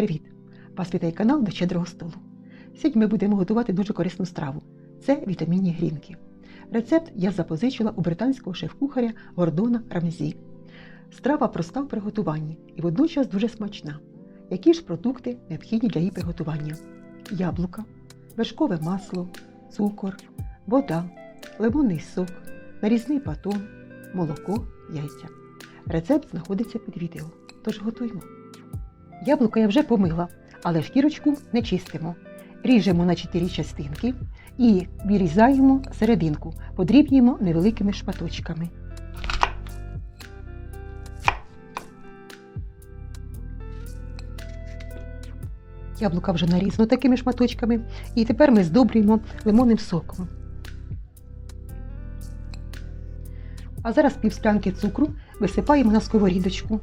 привіт! Вас вітає канал до щедрого столу. Сьогодні ми будемо готувати дуже корисну страву. Це вітамінні грінки. Рецепт я запозичила у британського шеф-кухаря Гордона Рамзі. Страва проста в приготуванні і водночас дуже смачна. Які ж продукти необхідні для її приготування? Яблука, вершкове масло, цукор, вода, лимонний сок, нарізний батон, молоко, яйця. Рецепт знаходиться під відео. Тож готуємо. Яблука я вже помила, але шкірочку не чистимо. Ріжемо на 4 частинки і вирізаємо серединку, подрібнюємо невеликими шматочками. Яблука вже нарізано такими шматочками, і тепер ми здобрюємо лимонним соком. А зараз пів склянки цукру висипаємо на сковорідочку.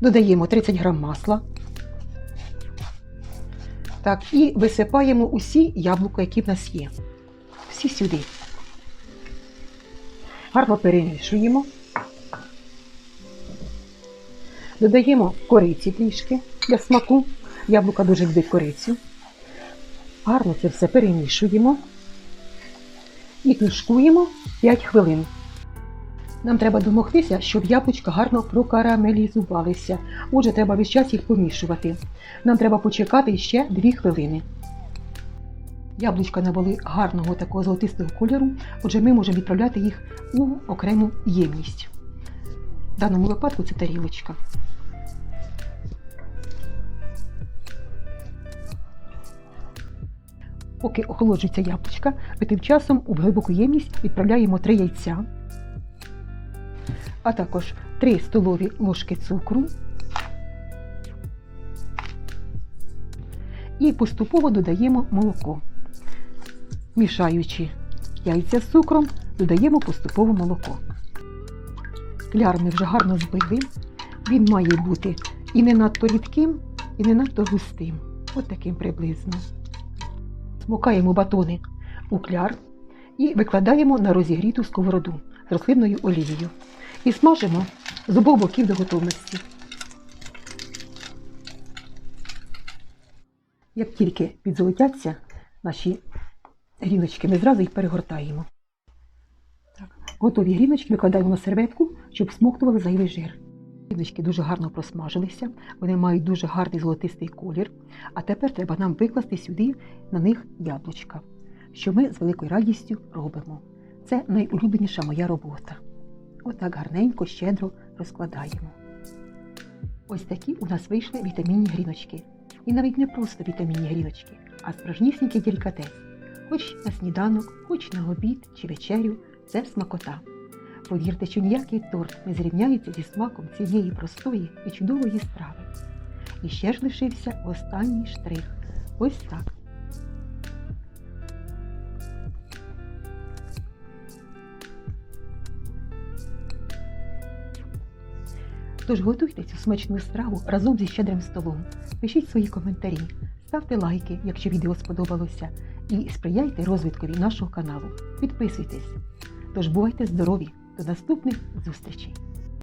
Додаємо 30 грам масла. Так, і висипаємо усі яблука, які в нас є. Всі сюди. Гарно перемішуємо. Додаємо кориці трішки для смаку. Яблука дуже люблять корицю. Гарно це все перемішуємо і тушкуємо 5 хвилин. Нам треба домогтися, щоб яблучка гарно прокарамелізувалися. Отже, треба весь час їх помішувати. Нам треба почекати ще 2 хвилини. Яблучка набули гарного такого золотистого кольору, отже, ми можемо відправляти їх у окрему ємність. В даному випадку це тарілочка. Поки охолоджується яблучка, ми тим часом у глибоку ємність відправляємо 3 яйця, а також 3 столові ложки цукру і поступово додаємо молоко. Мішаючи яйця з цукром, додаємо поступово молоко. Кляр ми вже гарно збили. Він має бути і не надто рідким, і не надто густим. От таким приблизно. Смокаємо батони у кляр і викладаємо на розігріту сковороду з рослинною олією. І смажимо з обох боків до готовності. Як тільки підзолотяться наші гріночки, ми зразу їх перегортаємо. Так. Готові гріночки викладаємо на серветку, щоб смоктували зайвий жир. Гріночки дуже гарно просмажилися, вони мають дуже гарний золотистий колір. А тепер треба нам викласти сюди на них яблучка, що ми з великою радістю робимо. Це найулюбленіша моя робота. Отак гарненько, щедро розкладаємо. Ось такі у нас вийшли вітамінні гріночки. І навіть не просто вітамінні гріночки, а справжнісінький делікатес. Хоч на сніданок, хоч на обід чи вечерю це смакота. Повірте, що ніякий торт не зрівняється зі смаком цієї простої і чудової страви. І ще ж лишився останній штрих. Ось так. Тож готуйте цю смачну страву разом зі щедрим столом. Пишіть свої коментарі, ставте лайки, якщо відео сподобалося, і сприяйте розвиткові нашого каналу. Підписуйтесь. Тож бувайте здорові! До наступних зустрічей!